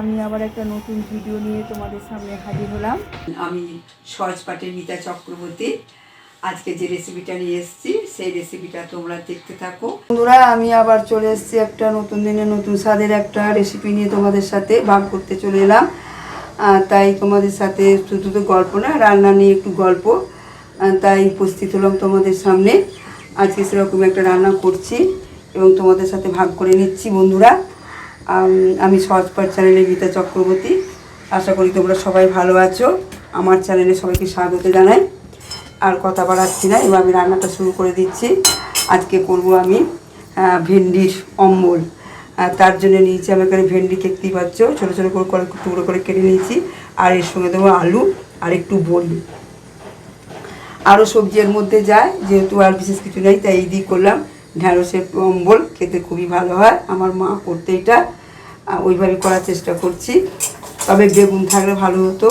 আমি আবার একটা নতুন ভিডিও নিয়ে তোমাদের সামনে হাজির হলাম। আমি সহজ পাটের মিতা চক্রবর্তী। আজকে যে রেসিপিটা নিয়ে এসেছি সেই রেসিপিটা তোমরা দেখতে থাকো। বন্ধুরা আমি আবার চলে এসেছি একটা নতুন দিনে নতুন স্বাদের একটা রেসিপি নিয়ে তোমাদের সাথে ভাগ করতে চলে এলাম। তাই তোমাদের সাথে শুধু তো গল্প না রান্না নিয়ে একটু গল্প। তাই উপস্থিত হলাম তোমাদের সামনে। আজকে সেরকম একটা রান্না করছি এবং তোমাদের সাথে ভাগ করে নিচ্ছি বন্ধুরা। আম, সহজপাট চ্যানেলে গীতা চক্রবর্তী। আশা করি তোমরা সবাই ভালো আছো। আমার চ্যানেলে সবাইকে স্বাগত জানাই। আর কথা বাড়াচ্ছি না এবার আমি রান্নাটা শুরু করে দিচ্ছি। আজকে করব আমি ভেন্ডির অম্বল। তার জন্য নিয়েছি আমি এখানে ভেন্ডি দেখতেই পাচ্ছ ছোটো ছোটো করে করে টুকরো করে কেটে নিয়েছি। আর এর সঙ্গে দেবো আলু আর একটু বড়ি। আরও সবজি মধ্যে যায় যেহেতু আর বিশেষ কিছু নেই তাই এই দিয়ে করলাম। ঢ্যাঁড়সের অম্বল খেতে খুবই ভালো হয়। আমার মা করতে এটা ওইভাবে করার চেষ্টা করছি। তবে বেগুন থাকলে ভালো হতো,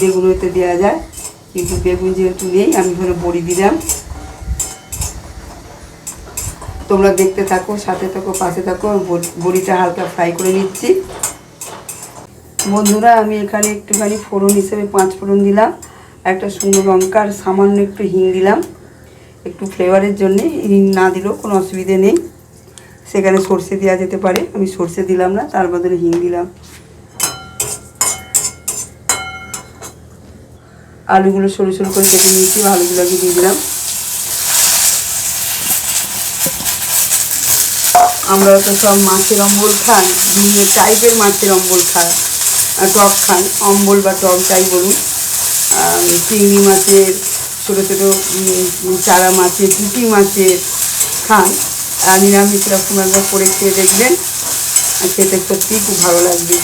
বেগুন হতে দেওয়া যায়, কিন্তু বেগুন যেহেতু নেই, আমি ধরে বড়ি দিলাম। তোমরা দেখতে থাকো, সাথে থাকো, পাশে থাকো বড়িটা হালকা ফ্রাই করে নিচ্ছি। বন্ধুরা, আমি এখানে একটুখানি ফোড়ন হিসেবে পাঁচ ফোড়ন দিলাম, একটা শুকনো লঙ্কা আর সামান্য একটু হিং দিলাম। একটু ফ্লেভারের জন্যে না দিলেও কোনো অসুবিধে নেই। সেখানে সর্ষে দেওয়া যেতে পারে, আমি সর্ষে দিলাম না, তার বদলে হিং দিলাম। আলুগুলো সরু সরু করে কেটে নিয়েছি আলুগুলোকে দিয়ে দিলাম। আমরা তো সব মাছের অম্বল খান বিভিন্ন টাইপের মাছের অম্বল খান টক খান অম্বল বা টক যাই বলুন চিংড়ি মাছের ছোটো ছোটো চারা মাছের পুঁটি মাছের খান। আর নিরামিষ এরকম একবার করে খেয়ে দেখবেন। আর খেতে সত্যিই খুব ভালো লাগবে।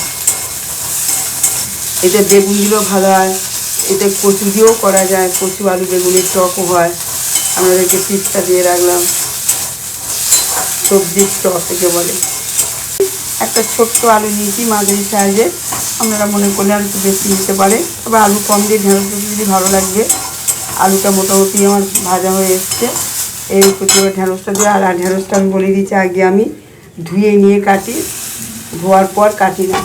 এতে বেগুন দিলেও ভালো হয়। এতে কচু দিয়েও করা যায়। কচু আলু বেগুনের টকও হয়। আপনাদেরকে পিসটা দিয়ে রাখলাম। সবজির টক থেকে বলে। একটা ছোট্ট আলু নিয়েছি মাঝারি সাইজের। আপনারা মনে করলে আর একটু বেশি নিতে পারে তবে আলু কম দিয়ে ঢেঁড়স দিলে ভালো লাগবে। আলুটা মোটামুটি আমার ভাজা হয়ে এসছে। এই প্রথমে ঢেঁড়সটা দিয়ে আর ঢেঁড়সটা আমি বলে দিচ্ছি, আগে আমি ধুয়ে নিয়ে কাটি। ধোয়ার পর কাটি না।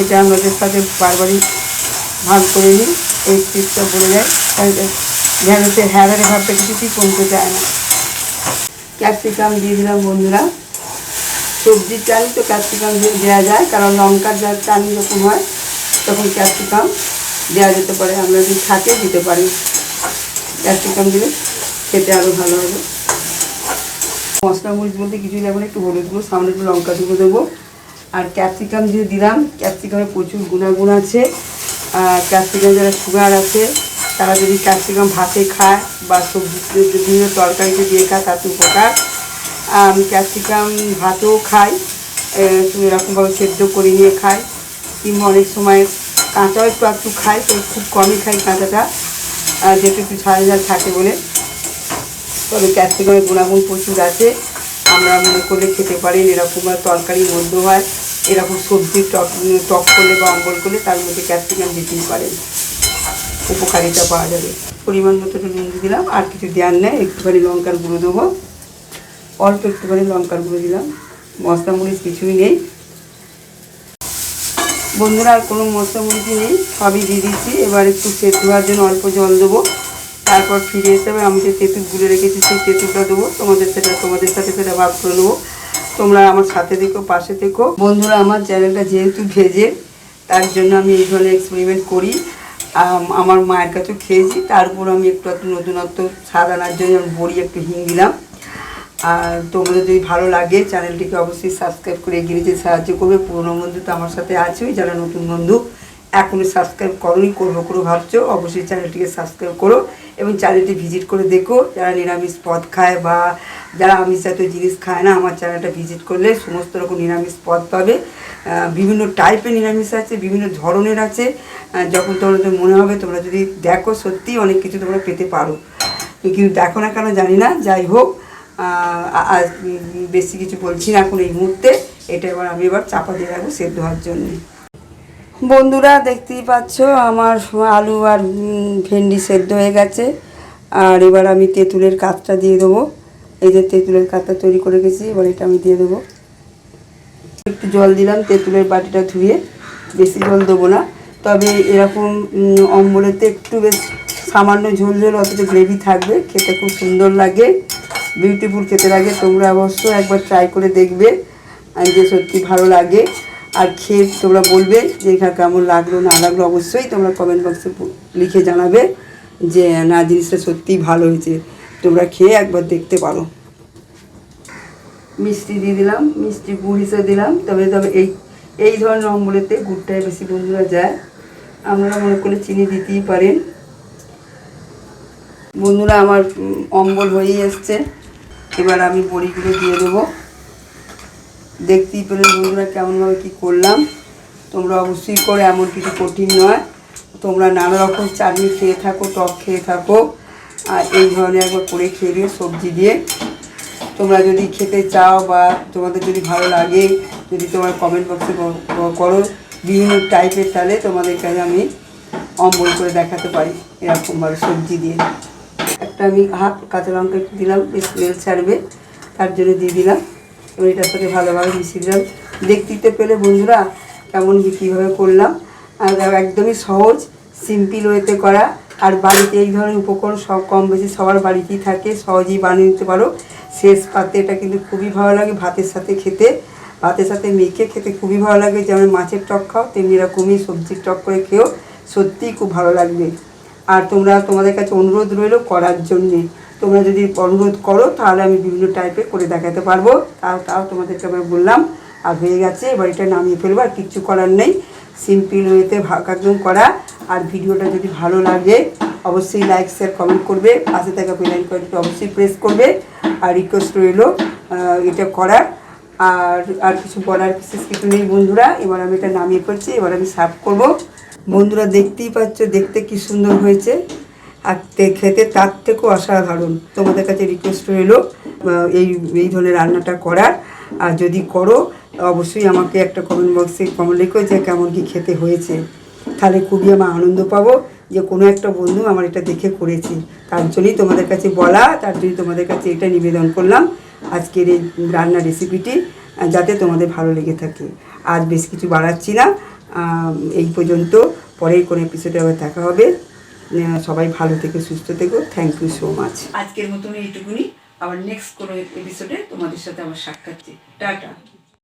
এটা আমাদের সাথে বারবারই ভাগ করে নিই। এই টিপসটা বলে যায় ঢেঁড়সের হ্যাঁ ভাবটা কিছুতেই কমতে চায় না। ক্যাপসিকাম দিয়ে দিলাম বন্ধুরা। সবজির চাল তো ক্যাপসিকাম দিয়ে দেওয়া যায়, কারণ লঙ্কার চাল যখন হয়, তখন ক্যাপসিকাম। দেওয়া যেতে পারে, আমরা যদি থাকে দিতে পারি। ক্যাপসিকাম দিলে খেতে আরও ভালো হবে। মশলা মরিচ বলতে কিছুই না একটু হলুদ গুঁড়ো সামনে একটু লঙ্কা গুঁড়ো দেবো। আর ক্যাপসিকাম দিয়ে দিলাম, ক্যাপসিকামে প্রচুর গুণাগুণ আছে। আর ক্যাপসিকাম যারা সুগার আছে, তারা যদি ক্যাপসিকাম ভাতে খায় বা সবজি বিভিন্ন তরকারিতে দিয়ে খায়, তাতে উপকার। আমি, ক্যাপসিকাম ভাতেও খাই এরকমভাবে সেদ্ধ করে নিয়ে খাই। কিংবা অনেক সময় কাঁচাও একটু একটু খাই, তো খুব কমই খাই কাঁচাটা। আর যেহেতু একটু ঝাল ঝাল থাকে বলে। তবে ক্যাপসিকামের গুণাগুণ প্রচুর আছে। আমরা মনে করলে খেতে পারেন, এরকম তরকারি মধ্যে হয়। এরকম সবজি টক টক করলে বা অম্বল করলে তার মধ্যে ক্যাপসিকাম দিতেই পারেন। উপকারিতা পাওয়া যাবে। পরিমাণ মতো একটু নুন দিলাম, আর কিছু দেওয়ার নেই। একটুখানি লঙ্কার গুঁড়ো দেবো। অল্প একটুখানি লঙ্কার গুঁড়ো দিলাম। মশলা মরিচ কিছুই নেই। বন্ধুরা আর কোনো মশলা মরিচই নেই সবই দিয়ে দিচ্ছি। এবার একটু সেদ্ধ হওয়ার জন্য অল্প জল দেবো। তারপর ফিরে এসে আমি যে তেঁতুল গুলে রেখেছি সেই তেঁতুলটা দেবো। তোমাদের সেটা তোমাদের সাথে সেটা ভাগ করে নেব। তোমরা আমার সাথে দেখো পাশে দেখো বন্ধুরা আমার চ্যানেলটা যেহেতু ভেজে তার জন্য আমি এই ধরনের এক্সপেরিমেন্ট করি। আম, আমার মায়ের কাছেও খেয়েছি। তারপর আমি একটু একটু নতুনত্ব স্বাদ আনার জন্য বড়ি একটু হিং দিলাম। আর তোমাদের যদি ভালো লাগে, চ্যানেলটিকে অবশ্যই সাবস্ক্রাইব করে এগিয়ে নিতে সাহায্য করবে। পুরনো বন্ধু তো আমার সাথে আছেই, যারা নতুন বন্ধু, এখনই সাবস্ক্রাইব করোনি, করব করো ভাবছ, অবশ্যই চ্যানেলটিকে সাবস্ক্রাইব করো এবং চ্যানেলটি ভিজিট করে দেখো। যারা নিরামিষ পদ খায় বা যারা আমিষ জাতীয় জিনিস খায় না, আমার চ্যানেলটা ভিজিট করলে সমস্ত রকম নিরামিষ পদ পাবে। বিভিন্ন টাইপের নিরামিষ আছে, বিভিন্ন ধরনের আছে। যখন তোমাদের মনে হবে তোমরা যদি দেখো সত্যিই অনেক কিছু তোমরা পেতে পারো। কিন্তু দেখো না কেন জানি না, যাই হোক। বেশি কিছু বলছি না এখন এই মুহূর্তে। এটা এবার আমি এবার চাপা দিয়ে রাখব সেদ্ধ হওয়ার জন্য। বন্ধুরা, দেখতেই পাচ্ছ আমার আলু আর ভেন্ডি সেদ্ধ হয়ে গেছে। আর এবার আমি তেঁতুলের কাতটা দিয়ে দেবো। এই যে তেঁতুলের কাতটা তৈরি করে গেছি এবার এটা আমি দিয়ে দেবো। একটু জল দিলাম তেঁতুলের বাটিটা ধুয়ে। বেশি জল দেবো না। তবে এরকম অম্বলেতে একটু বেশ সামান্য ঝোল ঝোল, অথচ গ্রেভি থাকবে, খেতে খুব সুন্দর লাগে। বিউটিফুল খেতে লাগে, তোমরা অবশ্য একবার ট্রাই করে দেখবে। যে সত্যি ভালো লাগে। আর খেয়ে তোমরা বলবে যে এখানে কেমন লাগল, না লাগল, অবশ্যই তোমরা কমেন্ট বক্সে লিখে জানাবে যে, না, জিনিসটা সত্যিই ভালো হয়েছে। তোমরা খেয়ে একবার দেখতে পারো। মিষ্টি দিয়ে দিলাম, মিষ্টি গুড় হিসেবে দিলাম। তবে তবে এই এই ধরনের অম্বলেতে গুড়টাই বেশি বন্ধুরা যায়। আপনারা মনে করলে চিনি দিতেই পারেন। বন্ধুরা, আমার অম্বল হয়েই এসছে। এবার আমি বড়িগুলো দিয়ে দেবো। দেখতেই পেলেন বন্ধুরা কেমনভাবে কী করলাম। তোমরা অবশ্যই করে, এমন কিছু কঠিন নয়। তোমরা নানা রকম চাটনি খেয়ে থাকো, টক খেয়ে থাকো। আর এই ধরনের একবার করে খেয়ে দিও সবজি দিয়ে। তোমরা যদি খেতে চাও বা তোমাদের যদি ভালো লাগে, যদি তোমার কমেন্ট বক্সে করো, বিভিন্ন টাইপের তাহলে তোমাদের কাছে আমি অম্বল করে দেখাতে পারি, এরকমভাবে সবজি দিয়ে। একটা আমি হাফ কাঁচা লঙ্কা একটু দিলাম স্মেল ছাড়বে, তার জন্য দিয়ে দিলাম। এবার এটার সাথে ভালোভাবে মিশিয়ে দিলাম। দেখতে পেলে বন্ধুরা কেমন কীভাবে করলাম। আর একদমই সহজ সিম্পল ওয়েতে করা। আর বাড়িতে এই ধরনের উপকরণ সব কম বেশি সবার বাড়িতেই থাকে, সহজেই বানিয়ে নিতে পারো। শেষ পাতে এটা কিন্তু খুবই ভালো লাগে ভাতের সাথে খেতে। ভাতের সাথে মেখে খেতে খুবই ভালো লাগে। যেমন মাছের টক খাও, তেমনি এরকমই সবজির টক করে খেও সত্যিই খুব ভালো লাগবে। আর তোমরা তোমাদের কাছে অনুরোধ রইল করার জন্যে। তোমরা যদি অনুরোধ করো, তাহলে আমি বিভিন্ন টাইপের করে দেখাতে পারব। তাও তাও তোমাদেরকে আমি বললাম, আর হয়ে গেছে, এবার এটা নামিয়ে ফেলব, আর কিচ্ছু করার নেই। সিম্পল ওয়েতে একদম করা। আর ভিডিওটা যদি ভালো লাগে, অবশ্যই লাইক শেয়ার কমেন্ট করবে। পাশে থাকা বেল আইকনটি অবশ্যই প্রেস করবে। আর রিকোয়েস্ট রইল এটা করার। আর আর কিছু বলার বিশেষ কিছু নেই বন্ধুরা। এবার আমি এটা নামিয়ে ফেলছি, এবার আমি সার্ভ করব। বন্ধুরা দেখতেই পাচ্ছ, দেখতে কি সুন্দর হয়েছে। আর খেতে তার থেকেও অসাধারণ। তোমাদের কাছে রিকোয়েস্ট রইল এই এই ধরনের রান্নাটা করার। আর যদি করো, অবশ্যই আমাকে একটা কমেন্ট বক্সে কমেন্ট লিখো যে কেমন কি খেতে হয়েছে। তাহলে খুবই আমার আনন্দ পাবো যে কোনো একটা বন্ধু আমার এটা দেখে করেছে। তার জন্যই তোমাদের কাছে বলা, তার জন্যই তোমাদের কাছে এটা নিবেদন করলাম আজকের এই রান্নার রেসিপিটি যাতে তোমাদের ভালো লেগে থাকে। আজ বেশ কিছু বাড়াচ্ছি না। এই পর্যন্ত। পরের কোনো এপিসোডে আবার দেখা হবে। সবাই ভালো থেকে, সুস্থ থেকো। থ্যাংক ইউ সো মাচ আজকের মতন এইটুকুনি। আবার নেক্সট কোনো এপিসোডে তোমাদের সাথে আবার সাক্ষাৎ টাটা।